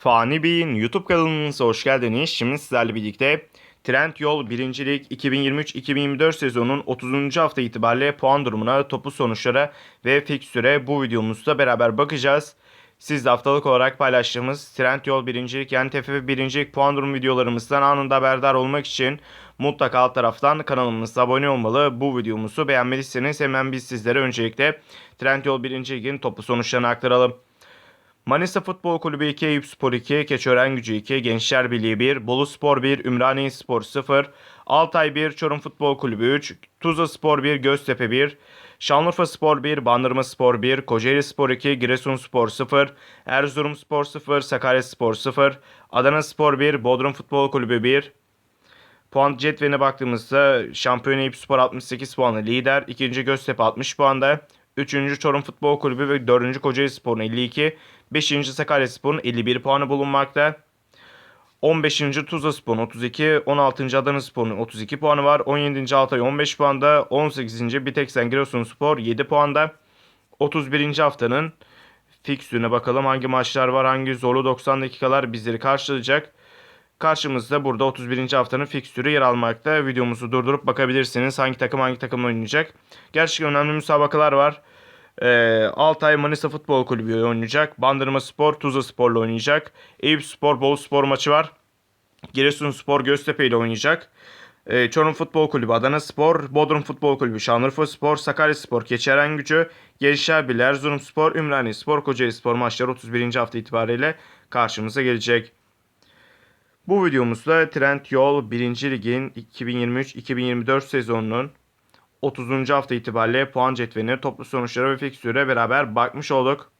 Fani Bey'in YouTube kanalımıza hoş geldiniz. Şimdi sizlerle birlikte Trendyol 1. Lig 2023-2024 sezonun 30. hafta itibariyle puan durumuna, topu sonuçlara ve fikstüre bu videomuzda beraber bakacağız. Siz de haftalık olarak paylaştığımız Trendyol 1. Lig yani TFF 1. Lig puan durumu videolarımızdan anında haberdar olmak için mutlaka alt taraftan kanalımıza abone olmalı. Bu videomuzu beğenmediyseniz hemen biz sizlere öncelikle Trendyol 1. Lig'in topu sonuçlarını aktaralım. Manisa Futbol Kulübü 2, Eyüp Spor 2, Keçiören Gücü 2, Gençler Birliği 1, Bolu Spor 1, Ümraniye Spor 0, Altay 1, Çorum Futbol Kulübü 3, Tuzla Spor 1, Göztepe 1, Şanlıurfa Spor 1, Bandırma Spor 1, Kocaeli Spor 2, Giresun Spor 0, Erzurum Spor 0, Sakarya Spor 0, Adana Spor 1, Bodrum Futbol Kulübü 1, Puan cetveline baktığımızda Şampiyon Eyüp Spor 68 puanla lider. 2. Göztepe 60 puanda. 3. Çorum Futbol Kulübü ve 4. Kocaeli Spor'un 52. 5. Sakarya Spor'un 51 puanı bulunmakta. 15. Tuzla Spor'un 32, 16. Adana Spor'un 32 puanı var. 17. Altay 15 puanda, 18. Biteksen Giresunspor 7 puanda. 31. haftanın fikstürüne bakalım hangi maçlar var, hangi zorlu 90 dakikalar bizleri karşılayacak. Karşımızda burada 31. haftanın fikstürü yer almakta. Videomuzu durdurup bakabilirsiniz hangi takım hangi takımla oynayacak. Gerçekten önemli müsabakalar var. Ee, Altay Manisa Futbol Kulübü oynayacak. Bandırma Spor Tuzla Spor'la oynayacak. Eyüp Spor Bolu Spor maçı var. Giresun Spor Göztepe ile oynayacak. Ee, Çorum Futbol Kulübü Adana Spor, Bodrum Futbol Kulübü Şanlıurfa Spor, Sakarya Spor, Keçiören Gücü, Gençler Birliği Erzurum Spor, Ümraniye Spor, Kocaeli Spor maçları 31. hafta itibariyle karşımıza gelecek. Bu videomuzda Trendyol 1. Lig'in 2023-2024 sezonunun 30. hafta itibariyle puan cetveline, toplu sonuçlara ve fikstüre beraber bakmış olduk.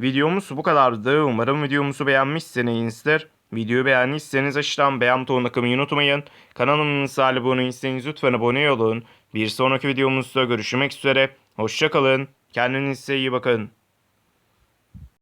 Videomuz bu kadardı. Umarım videomuzu beğenmişsinizdir. Videoyu beğendiyseniz aşağıdan beğen butonuna kılmayı unutmayın. Kanalımıza abone değilseniz lütfen abone olun. Bir sonraki videomuzda görüşmek üzere. Hoşçakalın. Kendinize iyi bakın.